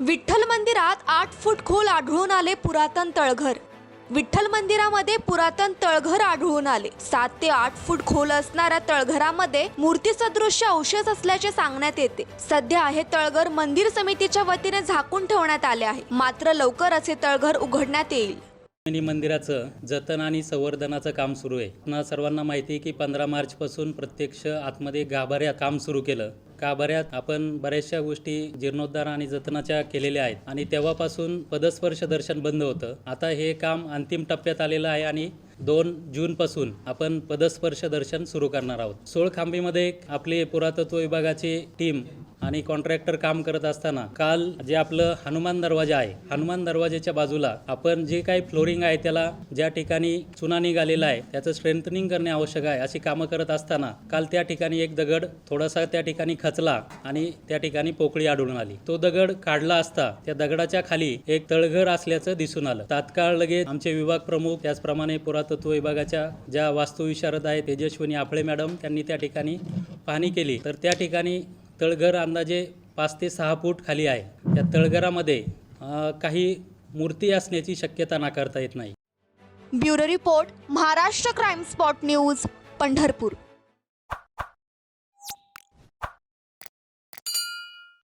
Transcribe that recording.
विठ्ठल मंदिरात आठ फूट खोल आढळून आले पुरातन तळघर. विठ्ठल मंदिरामध्ये पुरातन तळघर आढळून आले. सात ते आठ फूट खोल असणाऱ्या तळघरामध्ये मूर्तीसदृश्य अवशेष असल्याचे सांगण्यात येते. सध्या हे तळघर मंदिर समितीच्या वतीने झाकून ठेवण्यात आले आहे. मात्र लवकरच हे तळघर उघडण्यात येईल. मंदिराचं जतन आणि संवर्धनाचं काम सुरू आहे. ना सर्वांना माहिती आहे की पंधरा मार्चपासून प्रत्यक्ष आतमध्ये गाभाऱ्यात काम सुरू केलं. गाभाऱ्यात आपण बऱ्याचशा गोष्टी जीर्णोद्धार आणि जतनाच्या केलेल्या आहेत. आणि तेव्हापासून पदस्पर्श दर्शन बंद होतं. आता हे काम अंतिम टप्प्यात आलेलं आहे आणि दोन जूनपासून आपण पदस्पर्श दर्शन सुरू करणार आहोत. सोळखांबीमध्ये आपली पुरातत्व विभागाची टीम आणि कॉन्ट्रॅक्टर काम करत असताना काल जे आपलं हनुमान दरवाजा आहे हनुमान दरवाजाच्या बाजूला आपण जे काही फ्लोरिंग आहे त्याला ज्या ठिकाणी चुना निघालेला आहे त्याचं स्ट्रेंथनिंग करणे आवश्यक आहे अशी कामं करत असताना काल त्या ठिकाणी एक दगड थोडासा त्या ठिकाणी खचला आणि त्या ठिकाणी पोकळी आढळून आली. तो दगड काढला असता त्या दगडाच्या खाली एक तळघर असल्याचं दिसून आलं. तात्काळ लगेच आमचे विभाग प्रमुख त्याचप्रमाणे पुरातत्व विभागाच्या ज्या वास्तुविशारद आहेत तेजस्विनी आपळे मॅडम त्यांनी त्या ठिकाणी पाहणी केली. तर त्या ठिकाणी तळघर अंदाजे पाच ते सहा फूट खाली आहे. त्या तळघरामध्ये काही मूर्ती असण्याची शक्यता नाकारता येत नाही. Bureau report Maharashtra crime spot news Pandharpur.